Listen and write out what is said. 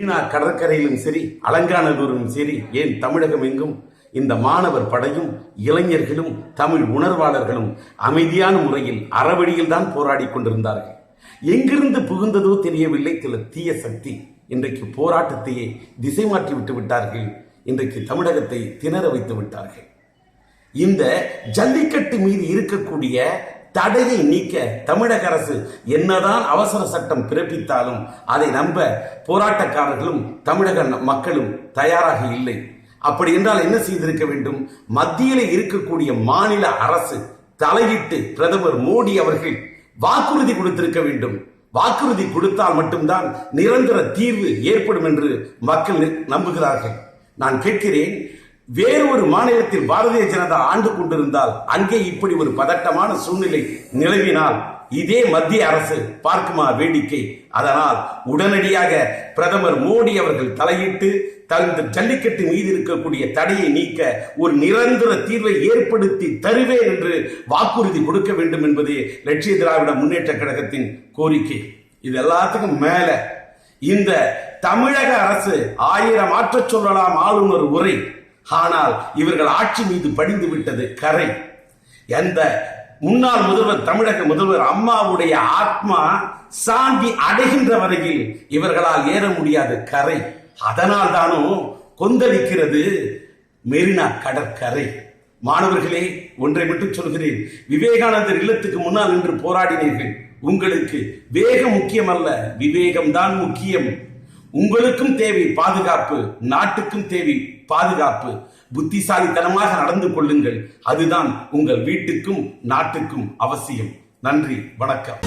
மெரினா கடற்கரையிலும் சரி அலங்காநல்லூரிலும் சரி ஏன் தமிழகம் எங்கும்? இந்த மாணவர் படையும் இளைஞர்களும் தமிழ் உணர்வாளர்களும் அமைதியான முறையில் அறவழியில் தான் போராடி கொண்டிருந்தார்கள். எங்கிருந்து புகுந்ததோ தெரியவில்லை சில தீய சக்தி இன்றைக்கு போராட்டத்தையே திசை மாற்றி விட்டு விட்டார்கள். இன்றைக்கு தமிழகத்தை திணற வைத்து விட்டார்கள். இந்த ஜல்லிக்கட்டு மீது இருக்கக்கூடிய தடையை நீக்க தமிழக அரசு என்னதான் அவசர சட்டம் பிறப்பித்தாலும் அதை நம்ப போராட்டக்காரர்களும் தமிழக மக்களும் தயாராக இல்லை. அப்படி என்றால் என்ன செய்திருக்க வேண்டும்? மத்தியில் இருக்கக்கூடிய மாநில அரசு தலையிட்டு பிரதமர் மோடி அவர்கள் வாக்குறுதி கொடுத்திருக்க வேண்டும். வாக்குறுதி கொடுத்தால் மட்டும்தான் நிரந்தர தீர்வு ஏற்படும் என்று மக்கள் நம்புகிறார்கள். நான் கேட்கிறேன் வேறொரு மாநிலத்தில் பாரதிய ஜனதா ஆண்டு கொண்டிருந்தால் அங்கே இப்படி ஒரு பதட்டமான சூழ்நிலை நிலவினால் இதே மத்திய அரசு பார்க்குமா வேடிக்கை. அதனால் உடனடியாக பிரதமர் மோடி அவர்கள் தலையிட்டு தகுந்த ஜல்லிக்கட்டு மீது இருக்கக்கூடிய தடையை நீக்க ஒரு நிரந்தர தீர்வை ஏற்படுத்தி தருவேன் என்று வாக்குறுதி கொடுக்க வேண்டும் என்பதே லட்சிய திராவிட முன்னேற்ற கழகத்தின் கோரிக்கை. இது எல்லாத்துக்கும் மேல. இந்த தமிழக அரசு ஆயிரம் ஆற்ற சொல்லலாம் ஆளுநர் உரை. ஆனால் இவர்கள் ஆட்சி மீது படிந்து விட்டது கரை. எந்த முன்னாள் முதல்வர் தமிழக முதல்வர் அம்மாவுடைய ஆத்மா சாந்தி அடைகின்ற வரையில் இவர்களால் ஏற முடியாத கரை. அதனால் தானோ கொந்தளிக்கிறது மெரினா கடற்கரை. மாணவர்களே ஒன்றை மட்டும் சொல்கிறேன். விவேகானந்தர் இல்லத்துக்கு முன்னால் நின்று போராடினீர்கள். உங்களுக்கு வேகம் முக்கியமல்ல. விவேகம் தான் முக்கியம். உங்களுக்கும் தேவை பாதுகாப்பு நாட்டுக்கும் தேவை பாதுகாப்பு. புத்திசாலித்தனமாக நடந்து கொள்ளுங்கள். அதுதான் உங்கள் வீட்டுக்கும் நாட்டுக்கும் அவசியம். நன்றி வணக்கம்.